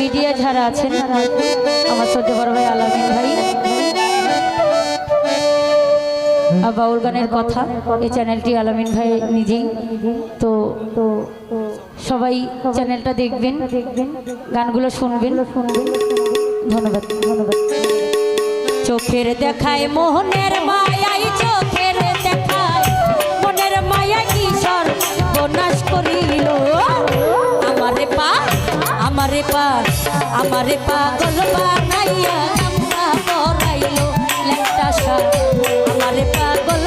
Media যারা আছেন, আমার ছোট বড় ভাই আলামিন ভাই বাউল গানের কথা, এই চ্যানেলটি আলামিন ভাই নিজেই। তো তো সবাই চ্যানেলটা দেখবেন দেখবেন গানগুলো শুনবেন। শুনবেন ধন্যবাদ ধন্যবাদ। চোখের দেখায় মোহনের মায়াই চোখের আমারে পা আমারে পাগল বানাইয়া গামছা পরাইল লেখটা সা আমারে পাগল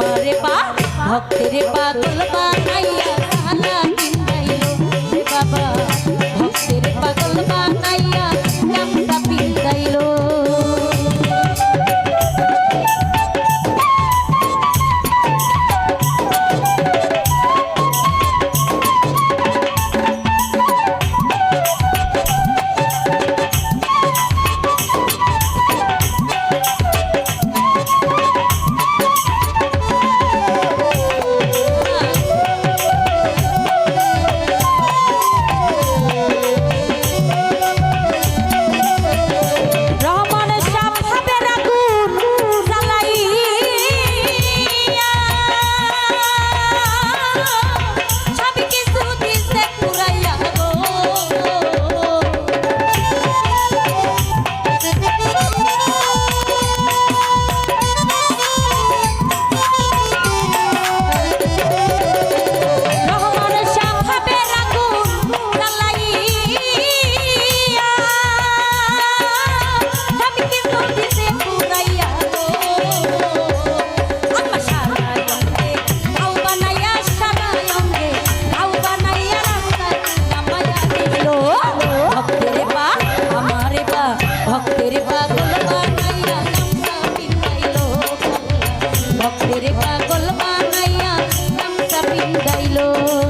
আমারে পা ভক্তের পাগল বানাইয়া ছিল।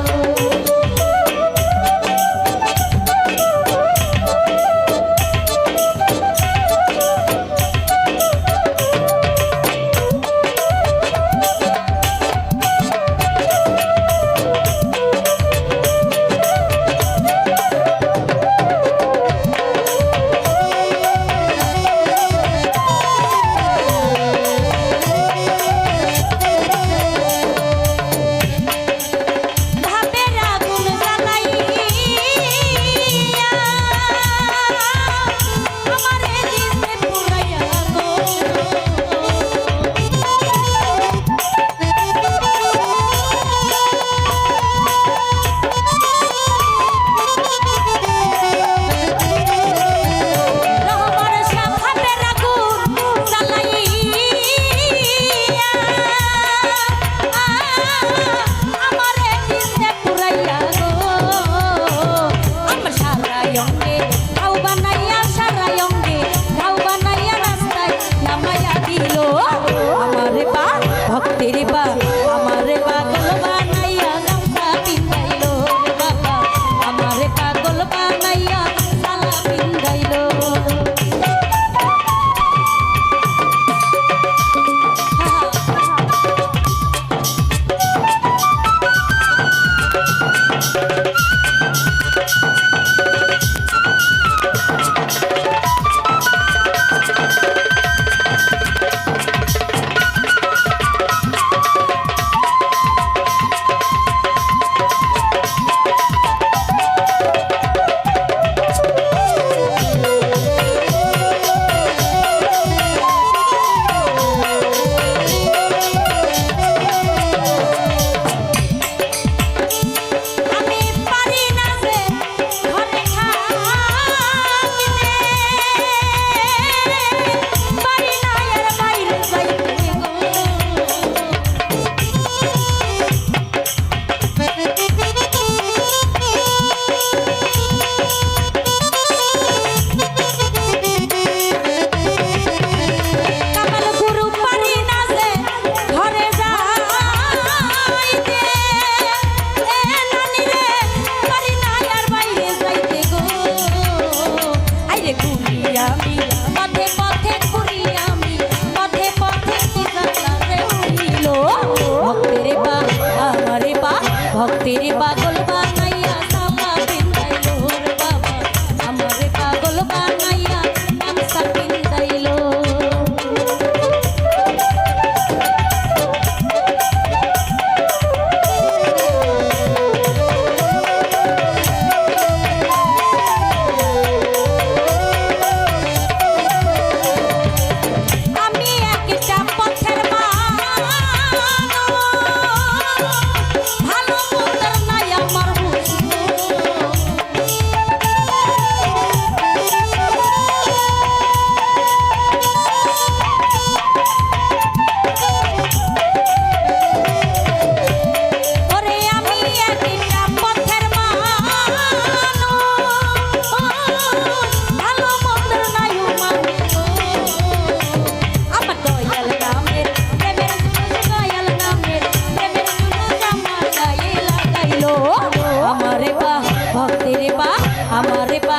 ভক্তের পা আমার পা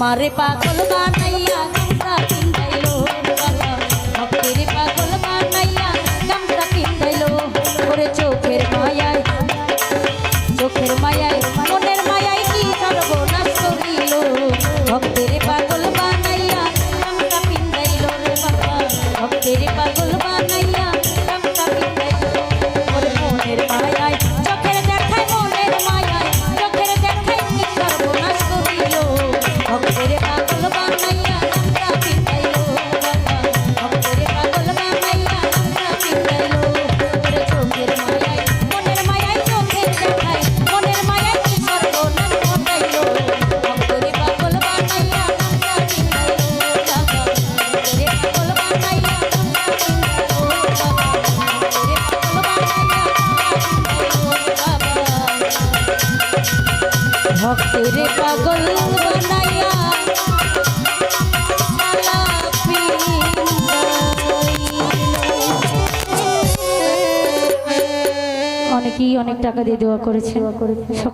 আমারে পাগল বানাইয়া ভক্তের পাগল বানাইয়া অনেকেই অনেক টাকা দিয়ে দেওয়া করেছে করেছে